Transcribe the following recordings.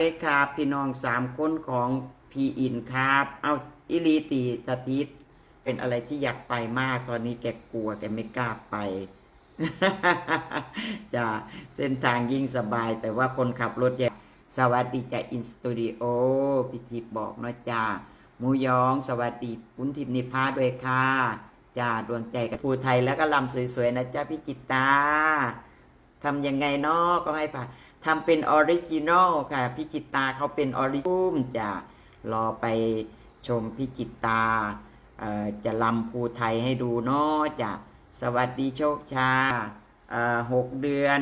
เอ้ครับพี่น้องสามคนของพีอินครับ เอาอิลีตีสถิตเป็นอะไรที่อยากไปมากตอนนี้แกกลัวแกไม่กล้าไปจะเส้นทางยิ่งสบาย แต่ว่าคนขับรถเนี่สวัสดีจากอินสตูดิโอพี่ทิพย์บอกเนาะจ้ามูยองสวัสดีปุ้นทิพนิพาด้วยค่ะจ้าดวงใจกับภูไทยแล้วก็ลำสวยๆนะจ้าพี่จิตตาทำยังไงเนาะก็ให้ผ่าน ทำเป็นออริจินอลค่ะพี่จิตตาเขาเป็นออริจินจะรอไปชมพี่จิตตาจะลำภูไทยให้ดูเนาะจะสวัสดีโชคชาหกเดือน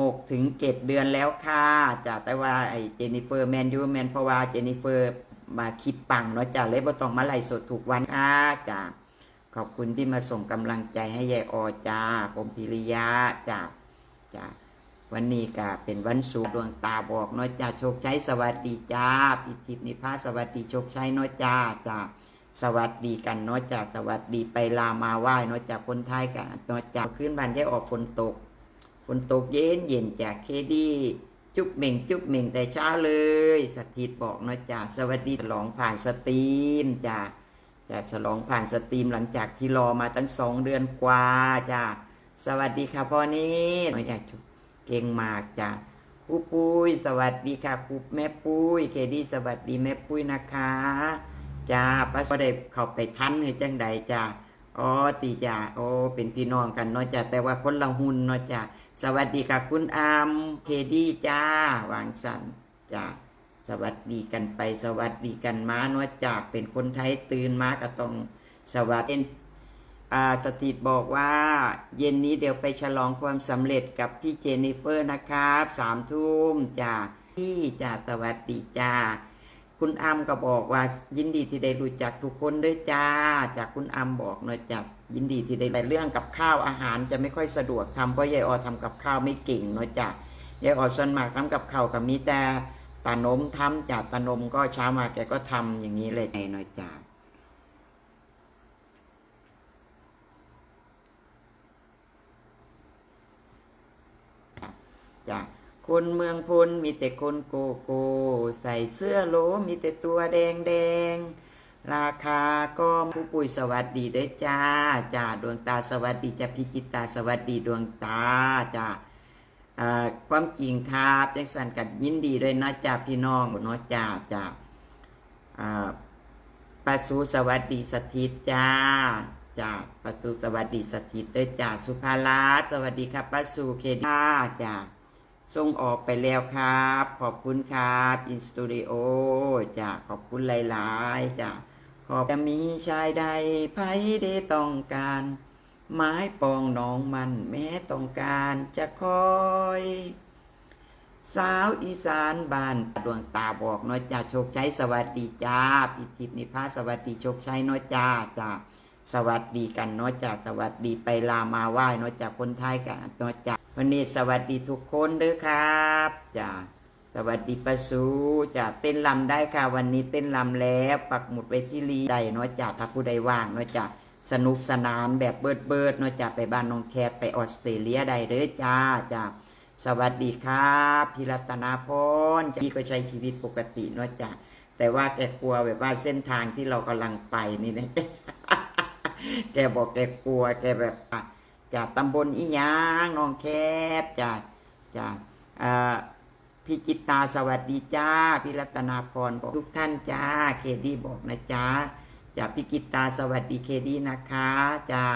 หกถึงเจ็ดเดือนแล้วค่ะจะแต่ว่าไอเจนิเฟอร์แมนยูแมนเพราะว่าเจนิเฟอร์มาคลิปปังเนาะจ้ะเลยบ่ต้องมาไล่สดถูกวันค่ะจ้ะขอบคุณที่มาส่งกำลังใจให้ยายอจ้าผมพิริยะจ้ะจ้ะ วันนี้ก็เป็นวันสูดวงตาบอกน้อยจ้าโชคชัยสวัสดีจ้าพิทิพนิพาสวัสดีโชคชัยน้อยจ้าจ้าสวัสดีกันน้อยจ้าสวัสดีไปลามาไหว้น้อยจ้าคนไทยกันน้อยจ้าขึ้นบ้านได้ออกฝนตกฝนตกเย็นเย็นจากเคดีจุ๊บเหม่งจุ๊บเหม่งแต่เช้าเลย สถิตบอกน้อยจ้าสวัสดีฉลองผ่านสตรีมจ้าจะฉลองผ่านสตรีมหลังจากที่รอมาตั้งสองเดือนกว่าจ้าสวัสดีค่ะพ่อนี้น้อยจ้า เก่งมากจ้ะครูปุ้ยสวัสดีค่ะครูแม่ปุ้ยเคดีสวัสดีแม่ปุ้ยนะคะจ้าป้าได้เข้าไปทันให้จังใดจ้าอ๋อตีจ้าโอ้เป็นพี่น้องกันเนาะจ้าแต่ว่าคนละหุ่นเนาะจ้าสวัสดีค่ะคุณอามเคดีจ้าวางสันจ้าสวัสดีกันไปสวัสดีกันมาเนาะจ้าเป็นคนไทยตื่นมาก็ต้องสวัสดี สถิตบอกว่าเย็นนี้เดี๋ยวไปฉลองความสำเร็จกับพี่เจนิเฟอร์นะครับสามทุ่มจ้าพี่จ้าสวัสดีจ้าคุณอัมก็บอกว่ายินดีที่ได้รู้จักทุกคนด้วยจ้า จากคุณอัมบอกหน่อยจัดยินดีที่ได้แต่เรื่องกับข้าวอาหารจะไม่ค่อยสะดวกทำเพราะยายออทำกับข้าวไม่เก่งหน่อยจ้ายายออส่วนมากทำกับข้าวกับมีแต่ตานมทำจากตานมก็เช้ามาแกก็ทำอย่างนี้เลยหน่อยจ้า จ้ะ คนเมืองพลมีแต่คนโกโก้ใส่เสื้อโหลมีแต่ตัวแดงแดงราคาก็ผู้ปุ๋ยสวัสดีเด้อจ้าจ้าดวงตาสวัสดีจ้าพิจิตตาสวัสดีดวงตาจ้าอ่าความจริงครับจังสันกัดยินดีด้วยนะจ้าพี่น้องเนาะจ้าจ้าอ่าปัสูสวัสดีสถิตจ้าจ้าปัสูสวัสดีสถิตเด้อจ้าสุภาลัตน์สวัสดีครับปัสูเคด้าจ้า ส่งออกไปแล้วครับ ขอบคุณครับอินสตูดิโอจ้ะขอบคุณหลายๆจ้ะขอบจะมีชายใดไผได้ต้องการ ไม้ปองน้องมันแม้ต้องการจะคอย สาวอีสานบ้านดวงตาบอกน้อยจ้าโชคชัยสวัสดีจ้าพิทิพนิพาสวัสดีโชคชัยน้อยจ้าจ้าสวัสดีกันน้อยจ้าสวัสดีไปลามาไหว้น้อยจ้าคนไทยกันน้อยจ้า วันนี้สวัสดีทุกคนด้อครับจ้าสวัสดีประสูจ้าเต้นลำได้ค่ะ วันนี้เต้นลำแล้วปักหมุดไว้ที่ลีได้เนาะจ้าถ้าผู้ใดว่างเนาะจ้าสนุกสนานแบบเบิดเบิดเนาะจ้าไปบ้านน้องแคทไปออสเตรเลียได้เด้อจ้าจ้าสวัสดีครับพิรัตนาพรพี่ก็ใช้ชีวิตปกติเนาะจ้าแต่ว่าแกกลัวแบบว่าเส้นทางที่เรากำลังไปนี่นะแกบอกแกกลัวแกแบบ จากตำบลอียางน้องแคบจากจากพี่จิตตาสวัสดีจ้า พี่รัตนาพรบอกทุกท่านจ้า เคดีบอกนะจ้าจากพี่กิตตาสวัสดีเคดีนะคะจ้า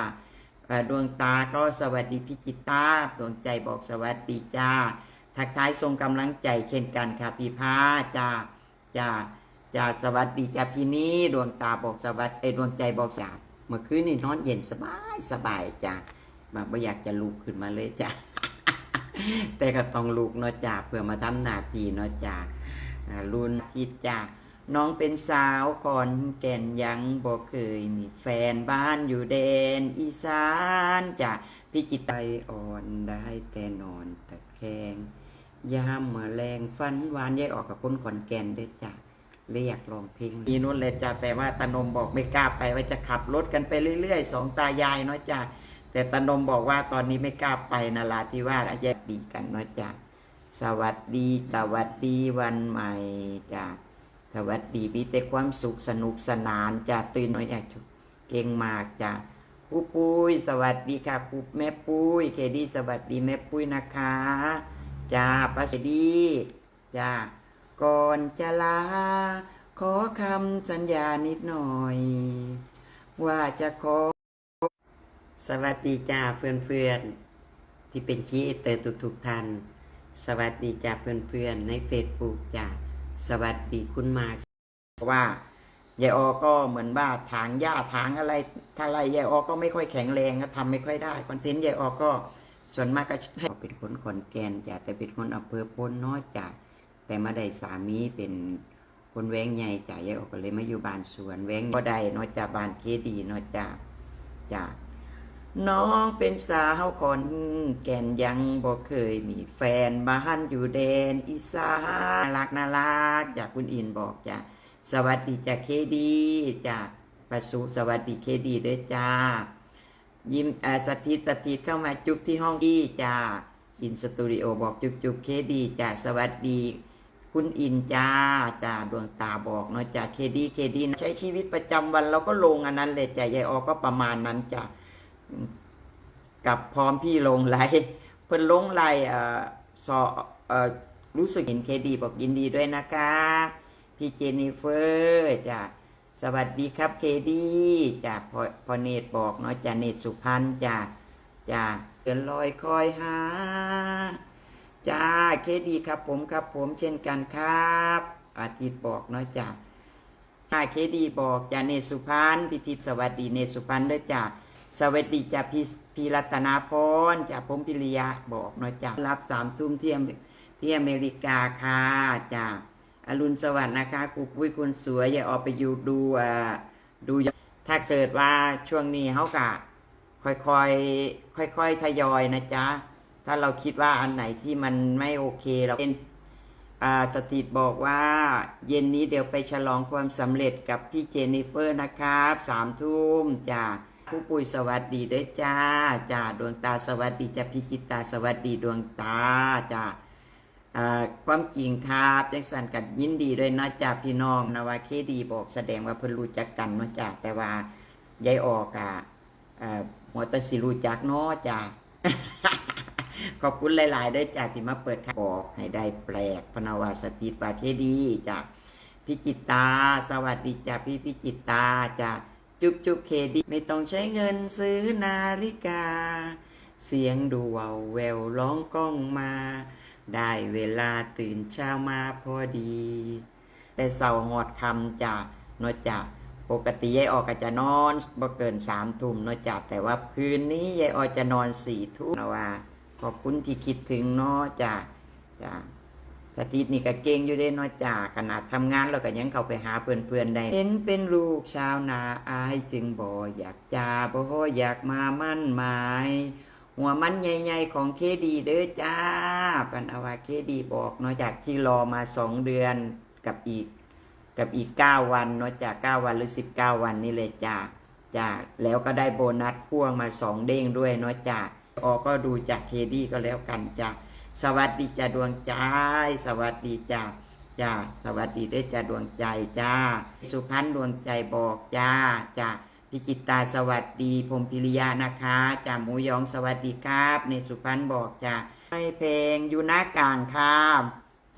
ดวงตาก็สวัสดีพี่จิตตาดวงใจบอกสวัสดีจ้า ทักทายทรงกำลังใจเช่นกันค่ะพี่พาจ้าจ้าจ้าสวัสดีจ้าพี่นี้ดวงตาบอกสวัสดีดวงใจบอกสาเมื่อคืนนี่นอนเย็นสบายสบายจ้า มาไม่อยากจะลุกขึ้นมาเลยจ้ะแต่ก็ต้องลุกเนาะจ้าเพื่อมาทำหน้าที่เนาะจ้ารุ่นที่จ้าน้องเป็นสาวขอนแก่นยังบอกเคยมีแฟนบ้านอยู่แดนอีสานจ้าพี่จิตใจอ่อนได้แต่นอนตะแคงยามเมื่อแรงฟันหวานยายออกกับคนขอนแก่นด้อจ้าเรียกรองเพลงนี่นู่นเลยจ้าแต่ว่าตานมบอกไม่กล้าไปว่าจะขับรถกันไปเรื่อยๆสองตายายเนาะจ้า แต่ตานมบอกว่าตอนนี้ไม่กล้าไปนาราธิวาสแยกดีกันเนาะจ้ะสวัสดีสวัสดีวันใหม่จ้ะสวัสดีมีแต่ความสุขสนุกสนานจ้ะตื่นน้อยอยากเก่งมากจ้ะครูปุ้ยสวัสดีค่ะครูแม่ปุ้ยเคดีสวัสดีแม่ปุ้ยนะคะจ้าป้าสดีจ้าก่อนจะลา ขอคำสัญญานิดหน่อย ว่าจะขอ สวัสดีจ้าเพื่อนๆ ที่เป็นคีเอเตอร์ทุกๆท่าน สวัสดีจ้าเพื่อนๆ ในเฟซบุ๊กจ้าสวัสดีคุณมากว่ายายออก็เหมือนว่าถางหญ้าถางอะไรถ้าไรยายออก็ไม่ค่อยแข็งแรงก็ทำไม่ค่อยได้คอนเทนต์ยายออก็ส่วนมากก็เป็นคนขอนแก่นจ้าแต่เป็นคนอำเภอพนน้อยจ้าแต่มาได้สามีเป็นคนแวงใหญ่จ้ายายออก็เลยมาอยู่บ้านสวนแวงก็ได้นาะจ้าบ้านเคดีนาะจ้าจ้า น้องเป็นสาวคนแก่นยังบ่เคยมีแฟนบ้านอยู่แดนอีสานน่ารักนารักจากคุณอินบอกจ้ะสวัสดีจากเคดีจากประสุสวัสดีเคดีด้วยจ้า ยิ้มสถิตสถิตเข้ามาจุ๊บที่ห้องดีจ้าอินสตูดิโอบอกจุ๊บจุ๊บเคดีจ้าสวัสดีคุณอินจ้าจ้าดวงตาบอกเนาะจ้าเคดีเคดีใช้ชีวิตประจำวันเราก็ลงอันนั้นเลยจ้ายายออก็ประมาณนั้นจ้า กับพร้อมพี่ลงไลน์เพิ่นลงไลน์เอ่อสอเอ่อรู้สึกเห็นเคดีบอกยินดีด้วยนะคะ พี่เจนนิเฟอร์จ้ะสวัสดีครับเคดีจ้ะพอพอเนตบอกเนาะจ้ะเนตสุพรรณจ้ะจ้ะเดินลอยคอยหาจ้าเคดีครับผมครับผมเช่นกันครับ อาทิตย์บอกเนาะจ้ะถ้าเคดีบอกจ้ะเนตสุพรรณพิทิพสวัสดีเนตสุพรรณด้วยจ้ะ สวัสดีจ้ะพี่พี่รัตนาพรจ้ะผมพิริยะบอกเนาะจ้ะรับสามทุ่มที่อเมที่อเมริกาค่ะจ้ะอรุณสวัสดิ์นะคะครูปุ้ยคุณสวยอย่าออกไปอยู่ดูอ่าดูถ้าเกิดว่าช่วงนี้เขากะค่อยๆค่อยๆทยอยนะจ๊ะถ้าเราคิดว่าอันไหนที่มันไม่โอเคเราเป็นอ่าสถิตบอกว่า เย็นนี้เดี๋ยวไปฉลองความสำเร็จกับพี่เจนนิเฟอร์นะครับสามทุ่มจ้ะ ผู้ปุ้ยสวัสดีด้วยจ้าจ้าดวงตาสวัสดีจ้าพิจิตตาสวัสดีดวงตาจ้าอ่าความจริงครับจังสันกันยินดีด้วยนะจ้าพี่น้องนว่าเคดีบอกแสดงว่าเพิ่นรู้จักกันเนาะจ้าแต่ว่ายายออกอะอ่าหัวตะสิรู้จักเนาะจ้าขอบคุณหลายๆด้วยจ้าที่มาเปิดบอกให้ได้แปลกพนาวาสติปาเคดีจ้าพิจิตตา สวัสดีจ้าพี่พิจิตตาจ้า จุบจุบเคดีไม่ต้องใช้เงินซื้อนาฬิกา เสียงดูวาวแววร้องก้องมา ได้เวลาตื่นเช้ามาพอดี แต่เสาหอดคำจะเนาะจะปกติยายออกก็จะนอนบ่เกินสามทุ่มเนาะจ้ะแต่ว่าคืนนี้ยายออกจะนอนสี่ทุ่มนะว่า ขอบคุณที่คิดถึงเนาะจ้ะจ้ะ สถิตนี่ก็เก่งอยู่เด้นาะจ้าขนาดทำงานเราก็ยังเข้าไปหาเพื่อนๆได้เห็นเป็นลูกชาวนาอายจึงบ่อยากจาบ่อยากมามั่นหมาย หัวมันใหญ่ๆของเคดีเด้อจ้าปันอาวาเคดีบอกนาะจากที่รอมาสองเดือนกับอีก กับอีกเก้าวันนาะจากเก้าวันหรือสิบเก้าวันนี่เลยจ้าจ้าแล้วก็ได้โบนัสพ่วงมาสองเด้งด้วยนาะจ้าออก็ดูจากเคดีก็แล้วกันจ้า สวัสดีจ้าดวงใจ สวัสดีจ้าจ้าสวัสดีได้จ้าดวงใจจ้า สุพันธ์ดวงใจบอกจ้าจ้าพิจิตตาสวัสดีพรมพิริยานะคะจ้าหมูยองสวัสดีครับในสุพันธ์บอกจ้าไม่เพลงอยู่หน้ากลางครับ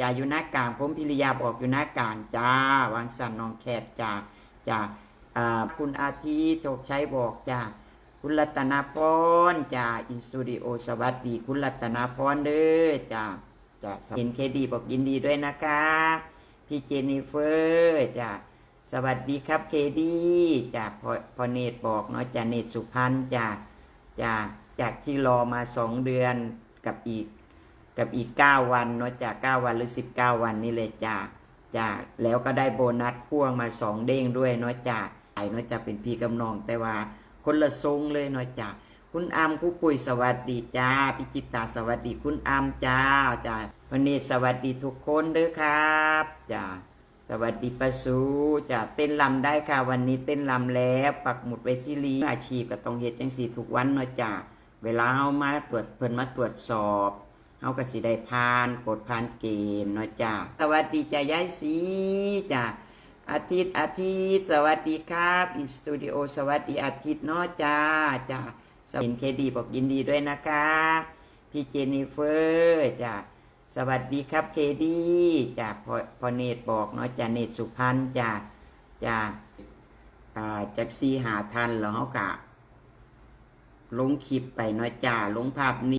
จ้าอยู่หน้ากลางพรมพิริยาบอกอยู่หน้ากลางจ้าวางสันนองแคทจ้าจ่าคุณอาทิโชคชัยบอกจ้า คุณรัตนาพรจ้าอินสตูดิโอสวัสดี คุณรัตนาพรเด้อจ้าจ้าเห็นเคดีบอกยินดีด้วยนะคะ พี่เจนนิเฟอร์จ้าสวัสดีครับเคดีจ้าพอพอเนตบอกเนาะจ้าเนตสุพรรณจ้าจ้าจากที่รอมาสองเดือนกับอีกกับอีกเก้าวันเนาะจากเก้าวันหรือสิบเก้าวันนี่เลยจ้าจ้าแล้วก็ได้โบนัสพ่วงมาสองเด้งด้วยเนาะจ้าไอ้เนาะจะเป็นพี่กำนองแต่ว่า คนละทรงเลยเนาะจ้าคุณอามคุณปุ๋ยสวัสดีจ้าพิจิตตาสวัสดีคุณอามจ้าจ้าวันนี้สวัสดีทุกคนเด้อครับจ้าสวัสดีประสูจ้าเต้นลำได้ค่ะ วันนี้เต้นลำแล้วปักหมุดไว้ที่ลีอาชีพก็ต้องเฮ็ดจังสี่ทุกวันเนาะจ้าเวลาเอามาตรวจเพิ่นมาตรวจสอบเฮาก็สิได้ผ่านกดผ่านเกณฑ์เนาะจ้าสวัสดีจ้ายายสีจ้า อาทิตย์อาทิตย์ สวัสดีครับอินสตูดิโอสวัสดีอาทิตย์เนาะจ้าจ้าสวินเคดีบอกยินดีด้วยนะคะ พี่เจนนิเฟอร์จ้าสวัสดีครับเคดีจ้าพอพอเนตบอกเนาะจ้าเนตสุพรรณจ้าจ้าอ่าจากซีหาทันแล้วเฮากะลงคลิปไปเนาะจ้าลงภาพนี้